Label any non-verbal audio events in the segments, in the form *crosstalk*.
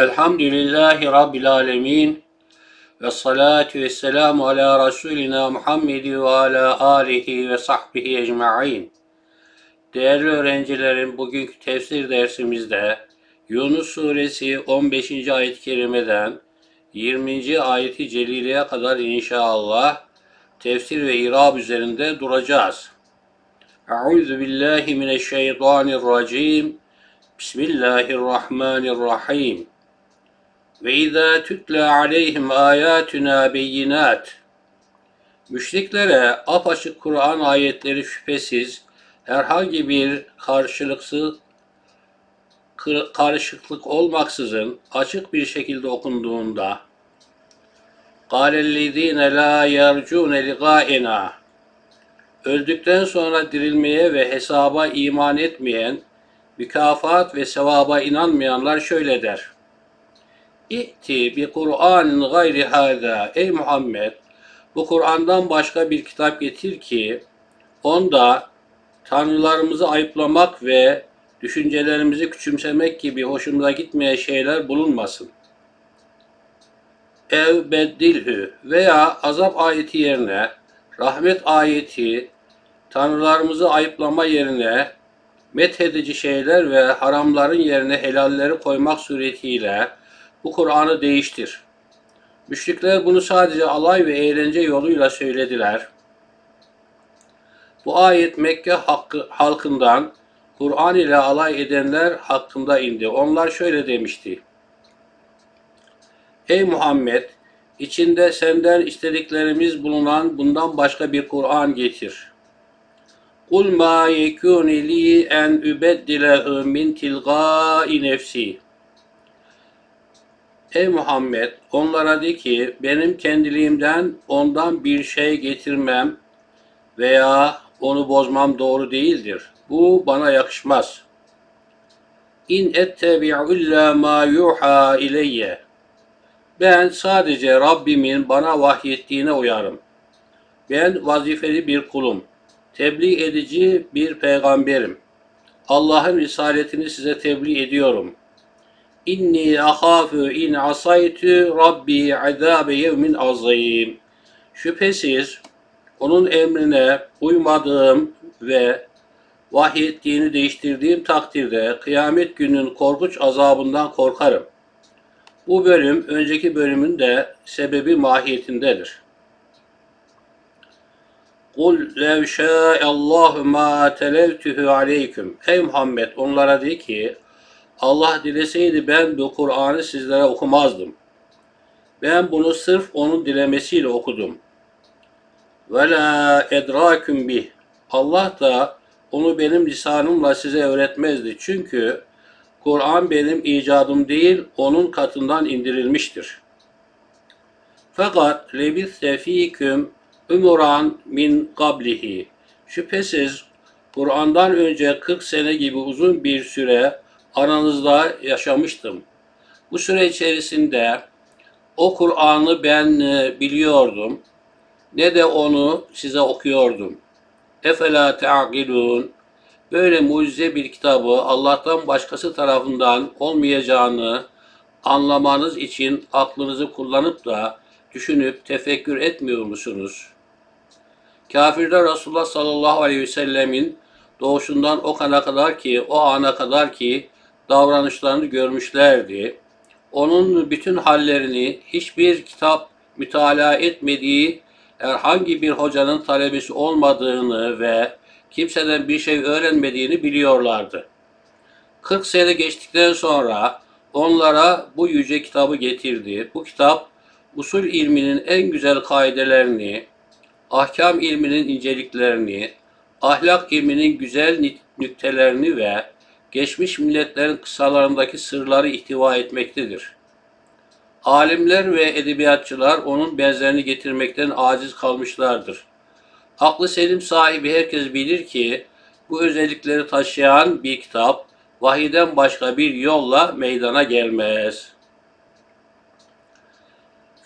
Elhamdülillahi Rabbil Alemin ve salatu ve selamu ala Resulina Muhammed ve ala alihi ve sahbihi ecma'in. Değerli öğrencilerim, bugünkü tefsir dersimizde Yunus suresi 15. ayet-i kerimeden 20. ayeti celileye kadar inşallah tefsir ve irab üzerinde duracağız. Euzu billahi mineşşeytanirracim. Bismillahirrahmanirrahim. Ve izâ tütle aleyhim âyâtuna beyinat. Müşriklere apaçık Kur'an ayetleri şüphesiz herhangi bir karşılıksız kır- karışıklık olmaksızın açık bir şekilde okunduğunda قَالَ la يَرْجُونَ لِقَائِنَا Öldükten sonra dirilmeye ve hesaba iman etmeyen, mükafat ve sevaba inanmayanlar şöyle der. İ'ti bi Kur'anin gayri hâzâ. Ey Muhammed, bu Kur'an'dan başka bir kitap getir ki, onda tanrılarımızı ayıplamak ve düşüncelerimizi küçümsemek gibi hoşumuza gitmeyen şeyler bulunmasın. Ev beddilhü veya azap ayeti yerine rahmet ayeti, tanrılarımızı ayıplama yerine methedici şeyler ve haramların yerine helalleri koymak suretiyle bu Kur'an'ı değiştir. Müşrikler bunu sadece alay ve eğlence yoluyla söylediler. Bu ayet Mekke hakkı, halkından Kur'an ile alay edenler hakkında indi. Onlar şöyle demişti. Ey Muhammed! içinde senden istediklerimiz bulunan bundan başka bir Kur'an getir. Kul ma yekuni li en übeddilehu min tilgai nefsi. Ey Muhammed! Onlara de ki benim kendiliğimden ondan bir şey getirmem veya onu bozmam doğru değildir. Bu bana yakışmaz. İn ettebi'u illa ma yuha ileyye. Ben sadece Rabbimin bana vahyettiğine uyarım. Ben vazifeli bir kulum. Tebliğ edici bir peygamberim. Allah'ın risaletini size tebliğ ediyorum. İnni ahafu in asaytu rabbi azabe yevmin azim. Şüphesiz onun emrine uymadığım ve vahyettiğini değiştirdiğim takdirde kıyamet günün korkunç azabından korkarım. Bu bölüm önceki bölümün de sebebi mahiyetindedir. Kul lev şâ'allahu mâ televtühü aleyküm. Ey Muhammed onlara de ki Allah dileseydi ben bu Kur'an'ı sizlere okumazdım. Ben bunu sırf onun dilemesiyle okudum. Ve la edraküm bih. Allah da onu benim lisanımla size öğretmezdi. Çünkü Kur'an benim icadım değil, onun katından indirilmiştir. Fakat lebisse fîküm umuran min qablihi. Şüphesiz Kur'an'dan önce 40 sene gibi uzun bir süre aranızda yaşamıştım. Bu süre içerisinde o Kur'an'ı ben e, biliyordum ne de onu size okuyordum. Efela ta'gilun böyle mucize bir kitabı Allah'tan başkası tarafından olmayacağını anlamanız için aklınızı kullanıp da düşünüp tefekkür etmiyor musunuz? Kafirler Resulullah sallallahu aleyhi ve sellemin doğuşundan o ana kadar ki o ana kadar ki davranışlarını görmüşlerdi. Onun bütün hallerini hiçbir kitap mütalaa etmediği herhangi bir hocanın talebesi olmadığını ve kimseden bir şey öğrenmediğini biliyorlardı. 40 sene geçtikten sonra onlara bu yüce kitabı getirdi. Bu kitap usul ilminin en güzel kaidelerini, ahkam ilminin inceliklerini, ahlak ilminin güzel nüktelerini ve geçmiş milletlerin kısalarındaki sırları ihtiva etmektedir. Alimler ve edebiyatçılar onun benzerini getirmekten aciz kalmışlardır. Aklı selim sahibi herkes bilir ki bu özellikleri taşıyan bir kitap vahiden başka bir yolla meydana gelmez.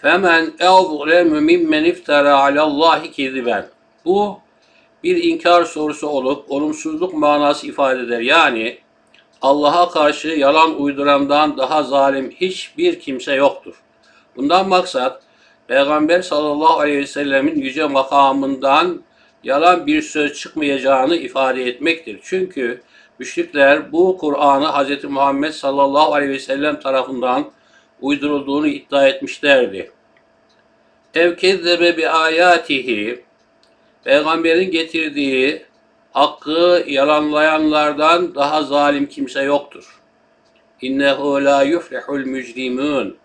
Femen ezzlemu mimmen iftara alallahi keziben. Bu bir inkar sorusu olup olumsuzluk manası ifade eder. Yani Allah'a karşı yalan uydurandan daha zalim hiçbir kimse yoktur. Bundan maksat Peygamber sallallahu aleyhi ve sellemin yüce makamından yalan bir söz çıkmayacağını ifade etmektir. Çünkü müşrikler bu Kur'an'ı Hz. Muhammed sallallahu aleyhi ve sellem tarafından uydurulduğunu iddia etmişlerdi. Ev kezzebe bi ayatihi Peygamberin getirdiği hakkı yalanlayanlardan daha zalim kimse yoktur. İnnehu la yuflihul mücrimun.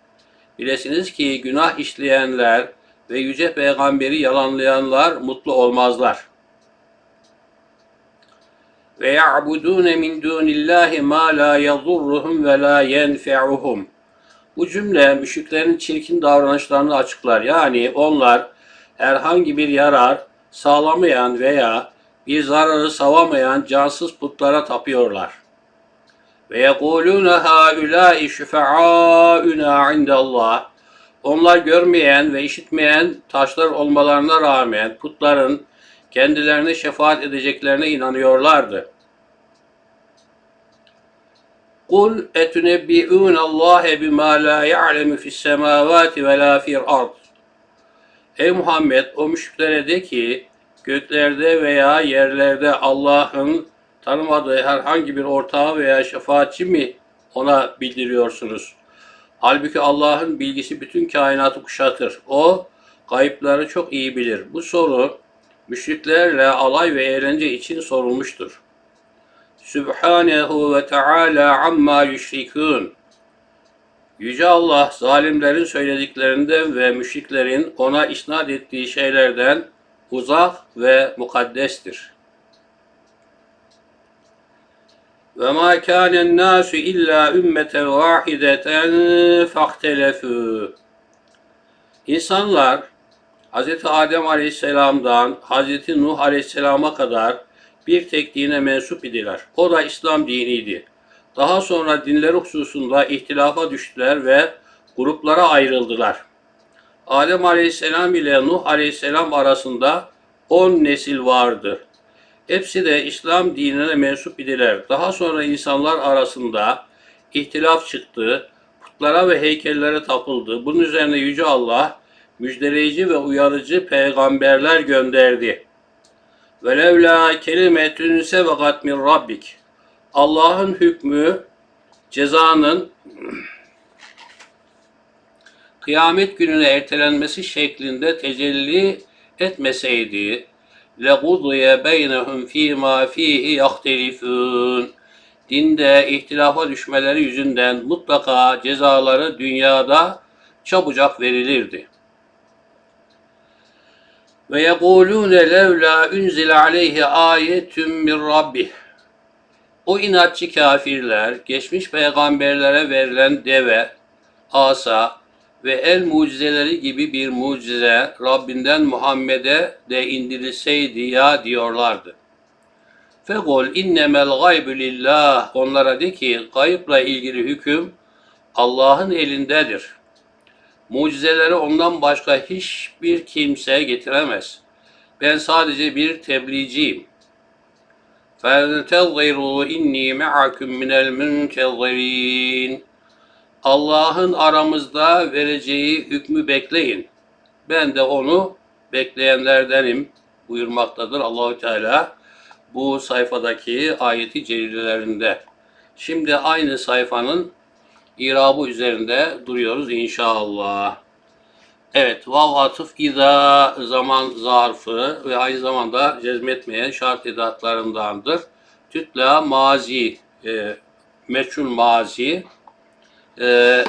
Bilesiniz ki günah işleyenler ve yüce peygamberi yalanlayanlar mutlu olmazlar. Ve ya'budun min dunillahi ma la yadurruhum ve la yenfe'uhum. Bu cümle müşriklerin çirkin davranışlarını açıklar. Yani onlar herhangi bir yarar sağlamayan veya bir zararı savamayan cansız putlara tapıyorlar. Ve yekulûne hâulâi şüfe'â'una indallah. Onlar görmeyen ve işitmeyen taşlar olmalarına rağmen putların kendilerine şefaat edeceklerine inanıyorlardı. Kul etunebbi'ûne Allâhe bimâ lâ ya'lemu fis semâvâti ve lâ fil ard. Ey Muhammed o müşriklere de ki göklerde veya yerlerde Allah'ın tanımadığı herhangi bir ortağı veya şefaatçi mi ona bildiriyorsunuz? Halbuki Allah'ın bilgisi bütün kainatı kuşatır. O kayıpları çok iyi bilir. Bu soru müşriklerle alay ve eğlence için sorulmuştur. Sübhanehu ve Teala amma yüşrikûn. Yüce Allah zalimlerin söylediklerinden ve müşriklerin ona isnat ettiği şeylerden uzak ve mukaddestir. Ve ma kânen nâsu illâ ümmeten vâhideten fahtelefû. İnsanlar Hz. Adem Aleyhisselam'dan Hz. Nuh Aleyhisselam'a kadar bir tek dine mensup idiler. O da İslam diniydi. Daha sonra dinleri hususunda ihtilafa düştüler ve gruplara ayrıldılar. Adem Aleyhisselam ile Nuh Aleyhisselam arasında 10 nesil vardı. Hepsi de İslam dinine mensup idiler. Daha sonra insanlar arasında ihtilaf çıktı, putlara ve heykellere tapıldı. Bunun üzerine Yüce Allah müjdeleyici ve uyarıcı peygamberler gönderdi. Velevla kelimetün sebekat min rabbik. Allah'ın hükmü cezanın *clears throat* kıyamet gününe ertelenmesi şeklinde tecelli etmeseydi لَقُضُيَ بَيْنَهُمْ ف۪ي مَا ف۪يهِ يَخْتَلِفُونَ Dinde ihtilafa düşmeleri yüzünden mutlaka cezaları dünyada çabucak verilirdi. Ve yekulûne levlâ unzile aleyhi âyetun min rabbih. O inatçı kafirler geçmiş peygamberlere verilen deve, asa ve el mucizeleri gibi bir mucize Rabbinden Muhammed'e de indirilseydi ya diyorlardı. Fekul innemel gaybü lillah. Onlara de ki kayıpla ilgili hüküm Allah'ın elindedir. Mucizeleri ondan başka hiçbir kimse getiremez. Ben sadece bir tebliğciyim. فَاَنْتَظِرُوا اِنِّي مَعَكُمْ مِنَ الْمُنْتَظِرِينَ Allah'ın aramızda vereceği hükmü bekleyin. Ben de onu bekleyenlerdenim buyurmaktadır Allahü Teala bu sayfadaki ayeti celilelerinde. Şimdi aynı sayfanın irabı üzerinde duruyoruz inşallah. Evet, vav atıf iza zaman zarfı ve aynı zamanda cezmetmeyen şart edatlarındandır. Tütla mazi, e, meçhul mazi, e,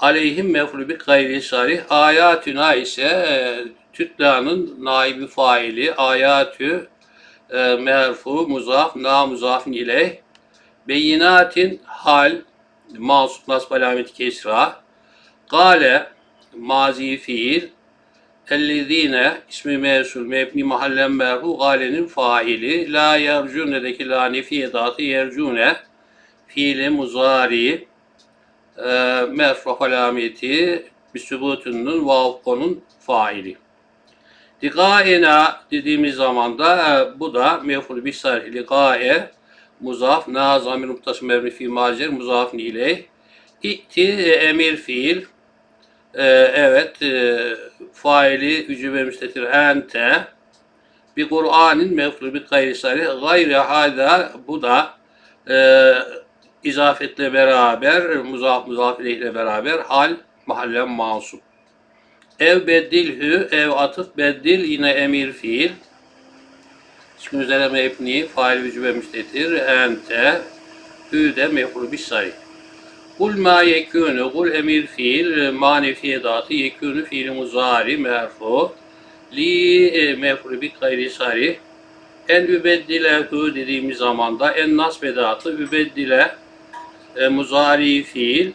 aleyhim mefru bi gayri sarih. Ayatüna ise e, tütla'nın naibi faili. Ayatü e, merfu, muzaf, na muzafin ileyh. Beyinatin hal, masup nasb alameti kesra. Gale, mazi fiil. Ellezine ismi mevsul mebni mahallen merhu galenin faili la yercune'deki la nefi edatı yercune fiili muzari e, merfu alameti bisübutunun vav onun faili. Ligaena dediğimiz zaman da e, bu da mef'ul bir sarih. Ligae muzaf na zamir muttasım mebni fi macer muzaf ileyh. İtti emir fiil. E, evet e, faili ücübe müstetir ente bir Kur'an'ın mef'ul bir sarih. Gayri hada bu da e, izafetle beraber muzaf muzaf ile beraber hal mahallen mansup. Ev beddilhü, ev atıf beddil yine emir fiil. İsmi üzere mebni, fail vücube müstetir, ente, hü de mefru bis sarih. Kul ma yekûnü, kul emir fiil, manefi edatı, yekûnü fiil muzari, merfu, li e, mefru bi gayri sarih. En übeddilehu dediğimiz zaman da en nasb edatı, übeddile e, muzari fiil.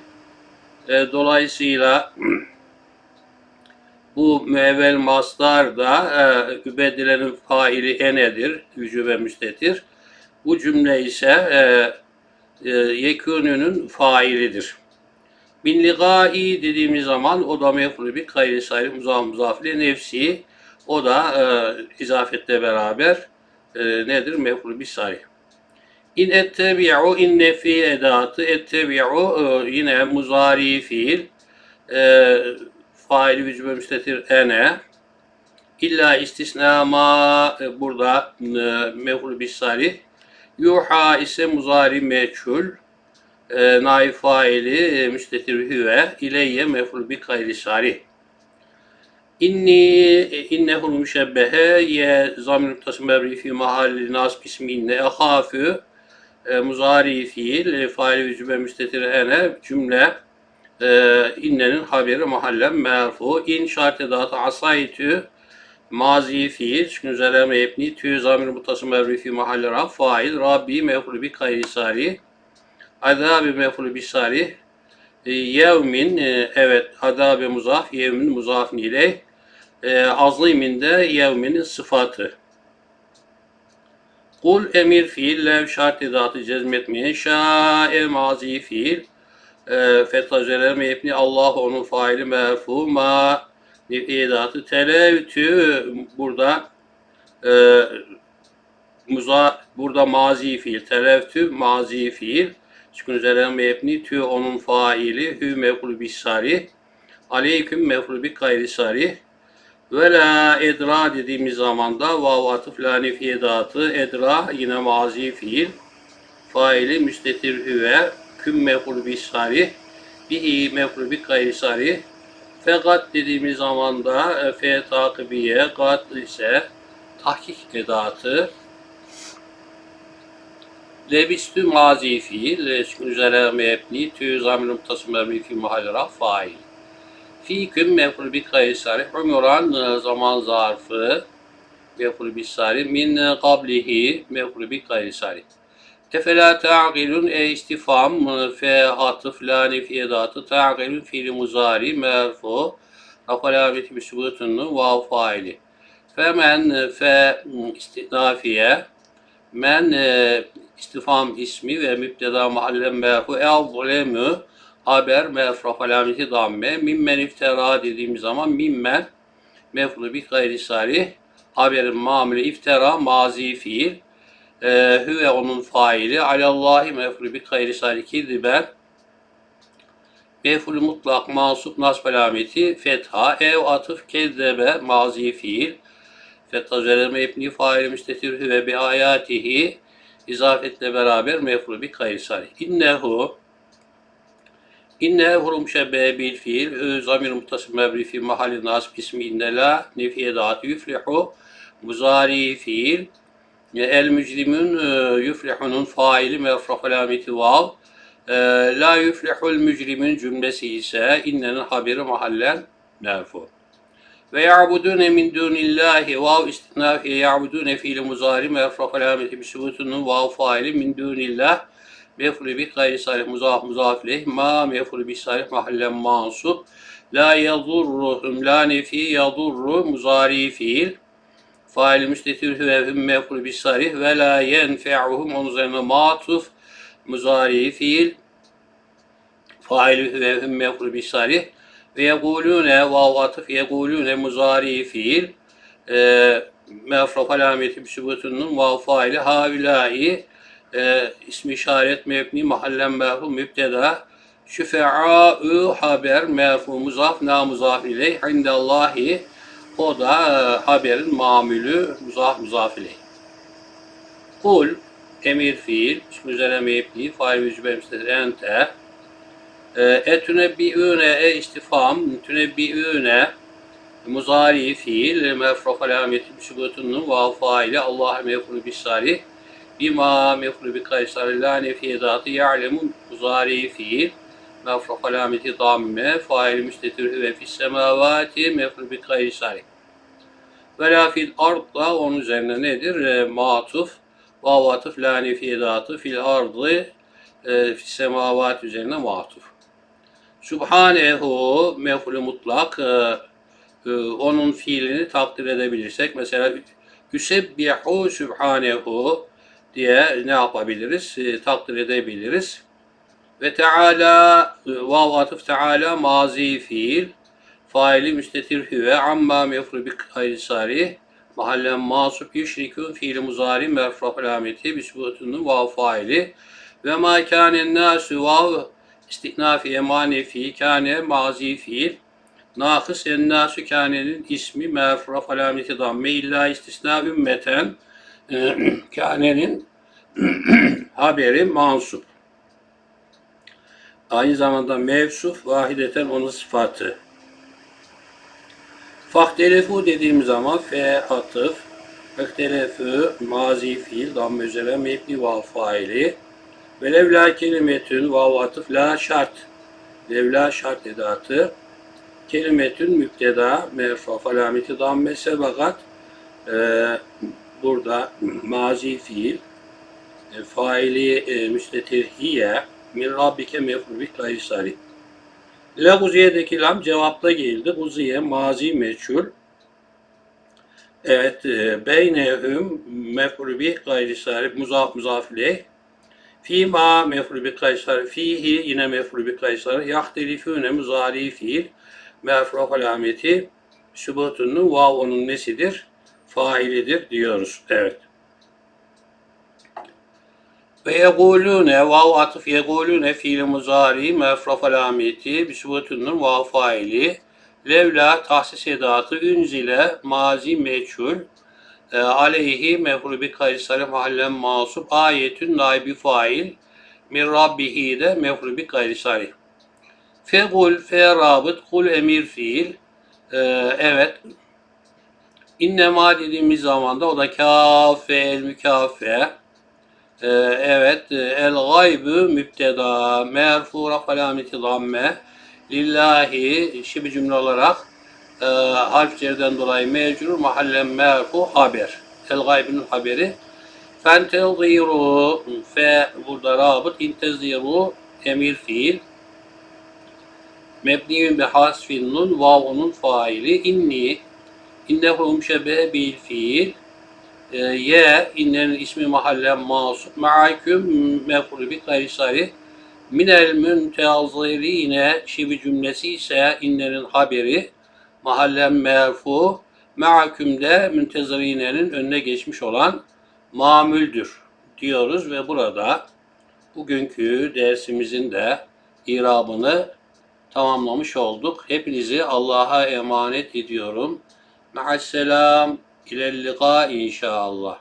E, dolayısıyla *clears throat* bu müevvel mastar da e, übedilerin faili enedir, ücübe müstetir. Bu cümle ise e, e, yekûnünün failidir. Bin ligai dediğimiz zaman o da mefru bir gayri sayri muzaf muzafile nefsi o da e, izafetle beraber e, nedir? Mefru bir sayri. İn ettebi'u in nefi edatı ettebi'u e, yine muzari fiil e, faili vücube müstetir ene illa istisna ma e, burada e, mef'ul bis sarih yuha ise muzari meçhul. E, naif faili e, müstetir hüve. İleyye mef'ul bi gayri sarih. İnni e, innehul müşebbehe ye zamir mutasım mebri fi mahalli nasb ismi inne ehafü e, muzari fiil e, faili vücube müstetir ene cümle e, innenin haberi mahallen merfu. İn şart edatı asaytü mazi fiil. Çünkü üzere mebni tü zamir mutasım mevri fi mahalle fail. Rabbi mefru bi gayri sari. Adabi mefru bi sari. E, yevmin e, evet adabe muzaf yevmin muzaf ileyh. E, azlimin de yevminin sıfatı. Kul emir fiil lev şart edatı cezmetmeyen şa'e mazi fiil e, fetha üzerine mebni Allah onun faili merfu ma nefiyedatı televtü burada e, muza burada mazi fiil televtü mazi fiil. Sükun üzerine mebni tü onun faili hü mef'ul bis sarih aleyküm mef'ul bi gayri sarih ve la edra dediğimiz zaman da vav atıf la nefiyedatı edra yine mazi fiil. Faili müstetir hüve küm mef'ul bis sarih bihi mef'ul bi gayri sarih fakat dediğimiz zaman da e, fe takibiye kat ise tahkik edatı. Lebistü mazi fiil leskün üzere mebni tü zamir muttasım mebni fi mahalli raf fail. Fiküm mef'ul bi gayri sarih umuran e, zaman zarfı mef'ul bi sarih min qablihi mef'ul bi gayri sarih Efela ta'gilun e istifam fe atıf la nefiyedatı ta'gilun fiili muzari merfu afalameti subutunu vav faili. Femen fe istinafiye men istifam ismi ve mübdeda mahallen merfu el zulemu haber merfu afalameti damme mimmen iftira dediğimiz zaman mimmen meflu bi gayri sarih haberin mamule iftira mazi fiil e, hüve onun faili. Alallahi mef'ulü bi gayri saliki diber mef'ulü mutlak mansup nasb alameti fetha ev atıf kezzebe mazi fiil. Fetha üzerine mebni faili müstetir hüve bi ayatihi. İzafetle beraber mef'ulü bi gayri salih innehu İnne hurum şebbe bil fiil. Zamir muttasim mebri fi mahalli nasb ismi inne la nefiye dağıtı yuflihu. Muzari fiil El mücrimun e, yuflihunun faili mefraf alameti vav. E, La yuflihul mücrimin cümlesi ise innenin haberi mahallen merfu. Ve ya'budune min dunillahi vav istinafiye ya'budune fiili muzari mefraf alameti bisubutunun vav faili min dunillah. Mefru bi gayri salih muzaf muzaf leh. Ma mefru bi salih mahallen mansub la yadurruhum la nefi yadurru muzari fiil faili müstetir ve hüm mef'ul bis sarih. Ve la yenfe'uhum onun üzerine matuf muzari fiil faili ve hüm mef'ul bis sarih. Ve yekulune vav atıf yekulune muzari fiil. E, mefraf alameti sübutunun vav faili havilai e, ismi işaret mebni mahallen merfu mübteda. Şüfe'a'ü haber merfu muzaf na muzaf ileyh indallahi o da haberin mamülü muzaf muzaf ileyh. Kul emir fiil ismi üzerine mebni fail mücbel müstesir ente e, etünebbi'üne e istifam tünebbi'üne muzari fiil mefruf alameti sübutunun vav faili Allah mefru bis salih bima mefru bi kaysar la nefiyedatı ya'lemu muzari fiil mefruf alameti damme fail müstetir ve fis semavati mefru bi kaysar ve la fil ard da onun üzerine nedir? E, matuf vav atıf la nefiyedatı fil ardı e, fis semavat üzerine matuf. Subhanehu mef'ulü mutlak e, e, onun fiilini takdir edebilirsek mesela Yüsebbihu Subhanehu diye ne yapabiliriz? E, takdir edebiliriz. Ve Teala e, vav atıf Teala mazi fiil faili müstetir hüve amma mefru bi kaysari mahallen masup yüşrikun fiili muzari merfu alameti bisbutunun vav faili ve ma kânen nâsü vav istihnafi emanefi kâne mazi fiil Nakıs ennâsü kânenin ismi merfura alameti damme illa istisna ümmeten e, *clears throat* kânenin *clears throat* haberi mansup. Aynı zamanda mevsuf vahideten onun sıfatı. Fahtelefu dediğimiz zaman fe atıf, fahtelefu mazi fiil, damme üzere mebni vav faili, ve levla kelimetün vav atıf la şart, levla şart edatı, kelimetün müpteda merfa alameti damme sebagat. E, burada mazi fiil. E, faili e, müstetir hiye min rabbike mefru bi kaysari La Guziye'deki lam cevapta geldi. Guziye mazi meçhul. Evet. E, beynehum mefru bi gayri sarif muzaf muzaf ileyh. Fima mefru bi kaysar fihi yine mefru bi kaysar yahtelifune muzari fiil mefru alameti sübutunun vav onun nesidir? Failidir diyoruz. Evet. Ve yegulune vav atıf yegulune fiili muzari mefraf alameti bisbutunun vav faili levla tahsis edatı ünzile mazi meçhul e, aleyhi mefru bi kaysari mahallen masup ayetün naibi fail min rabbihi de mefru bi kaysari fegul fe rabıt kul emir fiil e, evet. İnnema dediğimiz zaman da o da kafe el mükafe ee, evet, el gaybü müpteda merfu alameti damme lillahi şibi cümle olarak e, harflerden dolayı mecrur mahallen merfu haber. El gaybinin haberi. Fenteziru fe burada rabıt inteziru emir fiil. Mebniyün bi hasfin nun vavunun faili inni innehum şebe bil fiil e, ye innenin ismi mahallen masup ma'aküm mef'ulü bi kaysari minel müntezirine şibi cümlesi ise innenin haberi mahallen merfu ma'akümde müntezirinenin önüne geçmiş olan mamüldür diyoruz ve burada bugünkü dersimizin de irabını tamamlamış olduk. Hepinizi Allah'a emanet ediyorum. Ma'asselam. İlel liqa inşallah.